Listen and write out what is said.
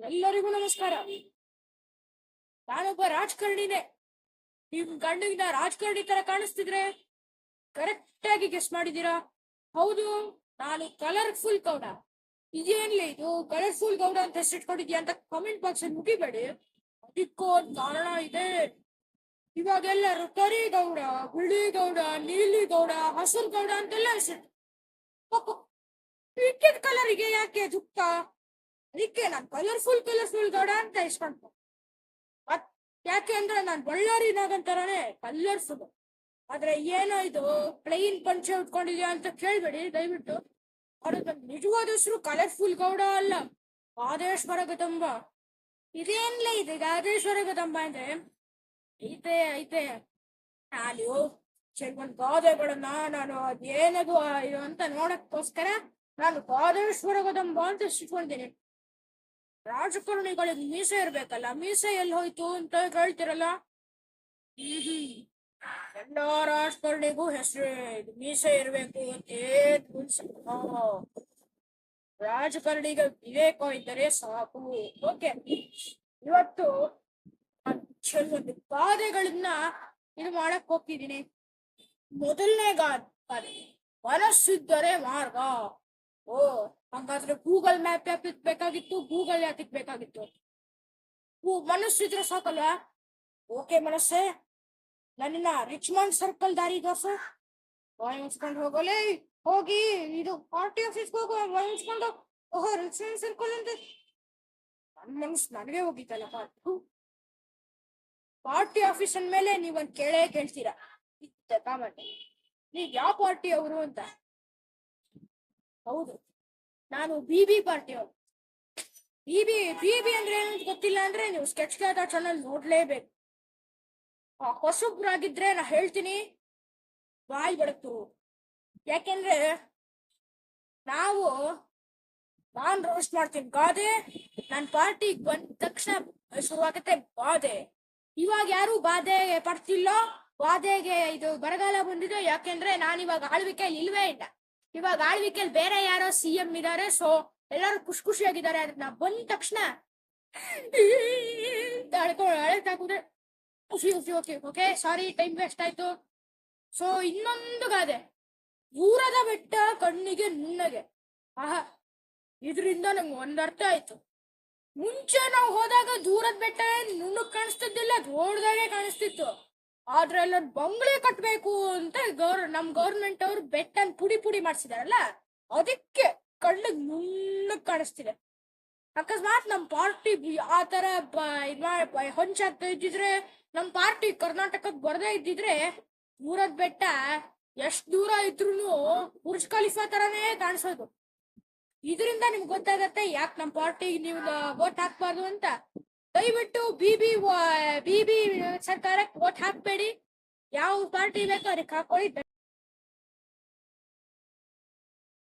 ಎಲ್ಲರಿಗೂ ನಮಸ್ಕಾರ. ನಾನೊಬ್ಬ ರಾಜಕಾರಣಿನೇ. ನಿಮ್ ಗಂಡಿನ ರಾಜಕಾರಣಿ ತರ ಕಾಣಿಸ್ತಿದ್ರೆ ಕರೆಕ್ಟ್ ಆಗಿ ಗೆಸ್ ಮಾಡಿದೀರಾ ಹೌದು, ನಾನು ಕಲರ್ಫುಲ್ ಗೌಡ. ಇದೇನ್ಲಿ ಇದು? ಕಲರ್ಫುಲ್ ಗೌಡ ಅಂತ ಹೆಸರಿಟ್ಕೊಂಡಿದ್ಯಾ ಅಂತ ಕಮೆಂಟ್ ಬಾಕ್ಸ್ ಅಲ್ಲಿ ಮುಗಿಬೇಡಿ. ಅದಕ್ಕೂ ಕಾರಣ ಇದೆ. ಇವಾಗೆಲ್ಲರೂ ಕರಿ ಗೌಡ, ಬಿಳಿ ಗೌಡ, ನೀಲಿ ಗೌಡ ಹಸಿರು ಗೌಡ ಅಂತೆಲ್ಲ ಹೆಸರು ಕಲರ್ ಕಲರಿಗೆ ಯಾಕೆ ದುಃಖ ಅದಕ್ಕೆ ನಾನ್ ಕಲರ್ಫುಲ್ ಕಲರ್ಫುಲ್ ಗೌಡ ಅಂತ ಇಸ್ಕೊಂಡ್ ಯಾಕೆ ಅಂದ್ರೆ ನಾನ್ ಬಳ್ಳಾರಿ ನಾಗಂತರನೇ ಕಲರ್ಫುಲ್ ಆದ್ರೆ ಏನೋ ಇದು ಪ್ಲೈನ್ ಪಂಚೆ ಉಟ್ಕೊಂಡಿದ್ಯಾ ಅಂತ ಕೇಳ್ಬೇಡಿ, ದಯವಿಟ್ಟು. ಅವ್ರ ನಿಜವಾದ ಹೆಸರು ಕಲರ್ಫುಲ್ ಗೌಡ ಅಲ್ಲ. ಆದೇಶ್ವರ ಗದಂಬ. ಇದೇನ್ಲೇ ಇದೆ ಆದೇಶ್ವರ ಗದಂಬ ಅಂದ್ರೆ? ಐತೆ ಐತೆ. ನಾನು ಒಂದ್ ಗಾದೆಗಳನ್ನ ನಾನು ಅದೇನದು ಅಂತ ನೋಡಕ್ಕೋಸ್ಕರ ನಾನು ಗಾದೇಶ್ವರ ಗದಂಬ ಅಂತ ಇಟ್ಕೊಂಡಿದ್ದೀನಿ ರಾಜಕಾರಣಿಗಳಿಗೆ ಮೀಸೆ ಇರ್ಬೇಕಲ್ಲ, ಮೀಸೆ ಎಲ್ಲಿ ಹೋಯ್ತು ಅಂತ ಹೇಳ್ತಿರಲ್ಲ? ಹ್ಮ್ ಎಲ್ಲ ರಾಜಕಾರಣಿಗೂ ಹೆಸರು ಮೀಸೆ ಇರ್ಬೇಕು ರಾಜಕಾರಣಿಗೆ ವಿವೇಕ ಇದ್ದರೆ ಸಾಕು. ಓಕೆ ಇವತ್ತು ಕೆಲವೊಂದು ಗಾದೆಗಳನ್ನ ಇದು ಮಾಡಕ್ ಹೋಗ್ತಿದ್ದೀನಿ. ಮೊದಲನೇ ಗಾದೆ, ಮನಸ್ಸಿದ್ದರೆ ಮಾರ್ಗ. ಓ, ಹಂಗಾದ್ರೆ ಗೂಗಲ್ ಮ್ಯಾಪ್ ಯಾಕೆ ಬೇಕಾಗಿತ್ತು ಗೂಗಲ್ ಯಾಕೆ ಬೇಕಾಗಿತ್ತು ಮನಸ್ಸು ಮನಸ್ಸಿದ್ರೆ ಸಾಕಲ್ಲ ಓಕೆ ಮನಸ್ಸೆ. ನನ್ನ ರಿಚ್ಮಂಡ್ ಸರ್ಕಲ್ ದಾರಿ ತೋರ್ಸು ಬಾಯ್ ಮುಚ್ಕೊಂಡು ಹೋಗಲೇ ಹೋಗಿ. ಇದು ಪಾರ್ಟಿ ಆಫೀಸ್ಗೆ ಹೋಗು. ಬಾಯ್ ಮುಚ್ಕೊಂಡು. ಓಹೋ ರಿಚ್ಮಂಡ್ ಸರ್ಕಲ್ ಅಂತ. ನನ್ನ ಮನಸ್ಸು ನನಗೆ ಹೋಗಿತ್ತಲ್ಲ ಪಾರ್ಟಿ ಪಾರ್ಟಿ ಆಫೀಸ್ ಅಂದ್ಮೇಲೆ ನೀವೊಂದ್ ಕೇಳೇ ಕೇಳ್ತೀರಾ. ಕಾಮನ್ ನೀವ್ ಯಾವ ಪಾರ್ಟಿ ಅವರು ಅಂತ? ಹೌದು. ನಾನು ಬಿ ಬಿ ಪಾರ್ಟಿ ಅವರು ಬಿ ಬಿ ಬಿ ಬಿ ಅಂದ್ರೆ ಏನು ಅಂತ ಗೊತ್ತಿಲ್ಲ ಅಂದ್ರೆ ನೀವು ಸ್ಕೆಚ್ ಕ್ಯಾಟ ಚಾನಲ್ ನೋಡ್ಲೇಬೇಕು. ಆ, ಹೊಸಬ್ರಾಗಿದ್ರೆ ನಾ ಹೇಳ್ತೀನಿ ಬಾಯಿ ಬಡಕ್ತು ಯಾಕೆಂದ್ರೆ ನಾವು ನಾನ್ ರೋಸ್ಟ್ ಮಾಡ್ತೀನಿ ಗಾದೆ ನನ್ ಪಾರ್ಟಿಗೆ ಬಂದ ತಕ್ಷಣ ಶುರುವಾಗತ್ತೆ ಬಾಧೆ ಇವಾಗ ಯಾರು ಬಾಧೆ ಪಡ್ತಿಲ್ಲೋ ಬಾಧೆಗೆ ಇದು ಬರಗಾಲ ಬಂದಿದೆ ಯಾಕೆಂದ್ರೆ ನಾನು ಇವಾಗ ಆಳ್ವಿಕೆಯಲ್ಲಿ ಇಲ್ವೇ ಇಲ್ಲ. ಇವಾಗ ಆಳ್ವಿಕೆಯಲ್ಲಿ ಬೇರೆ ಯಾರೋ ಸಿ ಎಂ ಇದಾರೆ ಸೊ ಎಲ್ಲರೂ ಖುಷಿ ಖುಷಿಯಾಗಿದ್ದಾರೆ. ಅದನ್ನ ಬಂದ ತಕ್ಷಣ ಖುಷಿ ಖುಷಿ, okay okay sorry time waste ಆಯ್ತು. ಸೊ ಇನ್ನೊಂದು ಗಾದೆ ದೂರದ ಬೆಟ್ಟ ಕಣ್ಣಿಗೆ ನುಣ್ಣಗೆ. ಆಹಾ, ಇದರಿಂದ ನಂಗೆ ಒಂದ್ ಅರ್ಥ ಆಯ್ತು. ಮುಂಚೆ ನಾವು ಹೋದಾಗ ದೂರದ ಬೆಟ್ಟ ನುಣ್ಣಗ್ ಕಾಣಿಸ್ತಿದ್ದಿಲ್ಲ ದೊಡ್ಡದಾಗೆ ಕಾಣಿಸ್ತಿತ್ತು. ಆದ್ರೆ ಅಲ್ಲೊಂದ್ ಬಂಗ್ಲೆ ಕಟ್ಬೇಕು ಅಂತ ಗೌರ್, ನಮ್ ಗೌರ್ಮೆಂಟ್ ಅವ್ರು ಬೆಟ್ಟನ್ ಪುಡಿ ಪುಡಿ ಮಾಡ್ಸಿದಾರಲ್ಲ, ಅದಕ್ಕೆ ಕಣ್ಣಿಗೆ ನುಣ್ಣಗ್ ಕಾಣಿಸ್ತಿದೆ. ಅಕಸ್ಮಾತ್ ನಮ್ ಪಾರ್ಟಿ ಆ ತರ ಹೊಂಚಾಗ್ತಾ ಇದ್ದಿದ್ರೆ, ನಮ್ ಪಾರ್ಟಿ ಕರ್ನಾಟಕಕ್ಕೆ ಬರದೇ ಇದ್ದಿದ್ರೆ ಮೂರದ್ ಬೆಟ್ಟ ಎಷ್ಟ್ ದೂರ ಇದ್ರೂನು ಬುರ್ಜ್ ಖಲೀಫಾ ತರಾನೇ ಕಾಣಿಸೋದು. ಇದರಿಂದ ನಿಮ್ಗೆ ಗೊತ್ತಾಗತ್ತೆ ಯಾಕೆ ನಮ್ ಪಾರ್ಟಿ ನೀವು ವೋಟ್ ಹಾಕ್ಬಾರ್ದು ಅಂತ. ದಯವಿಟ್ಟು ಬಿ ಬಿ ಬಿ ಬಿ ಸರ್ಕಾರಕ್ಕೆ ವೋಟ್ ಹಾಕ್ಬೇಡಿ ಯಾವ ಪಾರ್ಟಿ ಬೇಕೋ ಅದಕ್ಕೆ ಹಾಕೊಳ್ಳಿ